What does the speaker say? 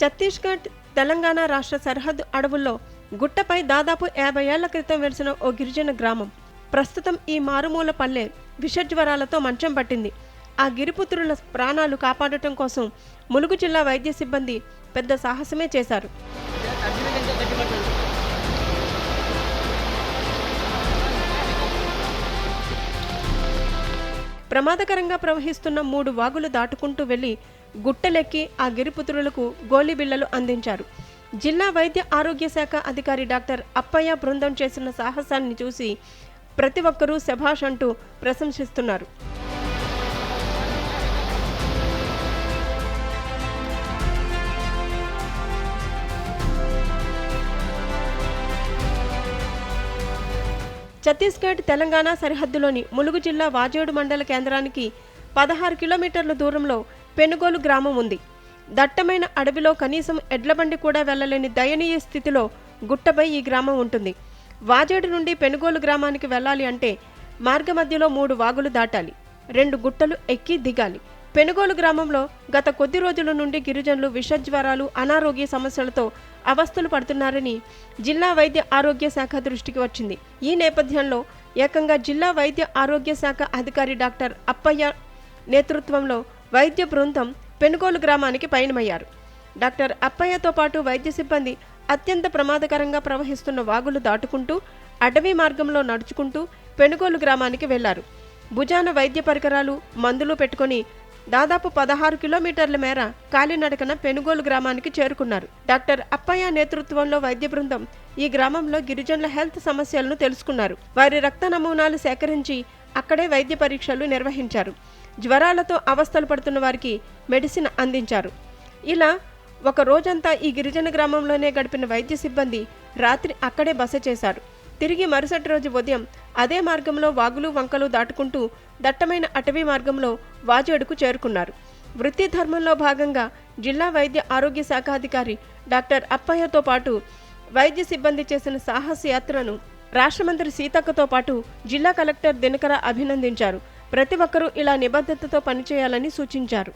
ఛత్తీస్గఢ్ తెలంగాణ రాష్ట్ర సరిహద్దు అడవుల్లో గుట్టపై దాదాపు యాభై ఏళ్ళ క్రితం వెలిసిన ఓ గిరిజన గ్రామం. ప్రస్తుతం ఈ మారుమూల పల్లె విషజ్వరాలతో మంచం పట్టింది. ఆ గిరిపుత్రుల ప్రాణాలు కాపాడటం కోసం ములుగు జిల్లా వైద్య సిబ్బంది పెద్ద సాహసమే చేశారు. ప్రమాదకరంగా ప్రవహిస్తున్న మూడు వాగులు దాటుకుంటూ వెళ్ళి గుట్టలెక్కి ఆ గిరిపుత్రులకు గోళీబిళ్ళలు అందించారు. జిల్లా వైద్య ఆరోగ్య శాఖ అధికారి డాక్టర్ అప్పయ్య బృందం చేసిన సాహసాన్ని చూసి ప్రతి ఒక్కరూ శభాష్ అంటూ ప్రశంసిస్తున్నారు. ఛత్తీస్గఢ్ తెలంగాణ సరిహద్దులోని ములుగు జిల్లా వాజేడు మండల కేంద్రానికి పదహారు కిలోమీటర్ల దూరంలో పెనుగోలు గ్రామం ఉంది. దట్టమైన అడవిలో కనీసం ఎడ్లబండి కూడా వెళ్ళలేని దయనీయ స్థితిలో గుట్టపై ఈ గ్రామం ఉంటుంది. వాజేడు నుండి పెనుగోలు గ్రామానికి వెళ్ళాలి అంటే మార్గ మధ్యలో మూడు వాగులు దాటాలి. రెండు గుట్టలు ఎక్కి దిగాలి. పెనుగోలు గ్రామంలో గత కొద్ది రోజుల నుండి గిరిజనులు విషజ్వరాలు అనారోగ్య సమస్యలతో అవస్థలు పడుతున్నారని జిల్లా వైద్య ఆరోగ్య శాఖ దృష్టికి వచ్చింది. ఈ నేపథ్యంలో ఏకంగా జిల్లా వైద్య ఆరోగ్య శాఖ అధికారి డాక్టర్ అప్పయ్య నేతృత్వంలో వైద్య బృందం పెనుగోలు గ్రామానికి పయనమయ్యారు. డాక్టర్ అప్పయ్యతో పాటు వైద్య సిబ్బంది అత్యంత ప్రమాదకరంగా ప్రవహిస్తున్న వాగులు దాటుకుంటూ అటవీ మార్గంలో నడుచుకుంటూ పెనుగోలు గ్రామానికి వెళ్ళారు. భుజాన వైద్య పరికరాలు మందులు పెట్టుకొని దాదాపు పదహారు కిలోమీటర్ల మేర కాలినడకన పెనుగోలు గ్రామానికి చేరుకున్నారు. డాక్టర్ అప్పయ్య నేతృత్వంలో వైద్య బృందం ఈ గ్రామంలో గిరిజనుల హెల్త్ సమస్యలను తెలుసుకున్నారు. వారి రక్త నమూనాలు సేకరించి అక్కడే వైద్య పరీక్షలు నిర్వహించారు. జ్వరాలతో అవస్థలు పడుతున్న వారికి మెడిసిన్ అందించారు. ఇలా ఒక రోజంతా ఈ గిరిజన గ్రామంలోనే గడిపిన వైద్య సిబ్బంది రాత్రి అక్కడే బస చేశారు. తిరిగి మరుసటి రోజు ఉదయం అదే మార్గంలో వాగులు వంకలు దాటుకుంటూ దట్టమైన అటవీ మార్గంలో వాజేడుకు చేరుకున్నారు. వృత్తి ధర్మంలో భాగంగా జిల్లా వైద్య ఆరోగ్య శాఖాధికారి డాక్టర్ అప్పయ్యతో పాటు వైద్య సిబ్బంది చేసిన సాహస యాత్రను రాష్ట్ర మంత్రి సీతక్కతో పాటు జిల్లా కలెక్టర్ దినకర అభినందించారు. ప్రతి ఒక్కరూ ఇలా నిబద్ధతతో పనిచేయాలని సూచించారు.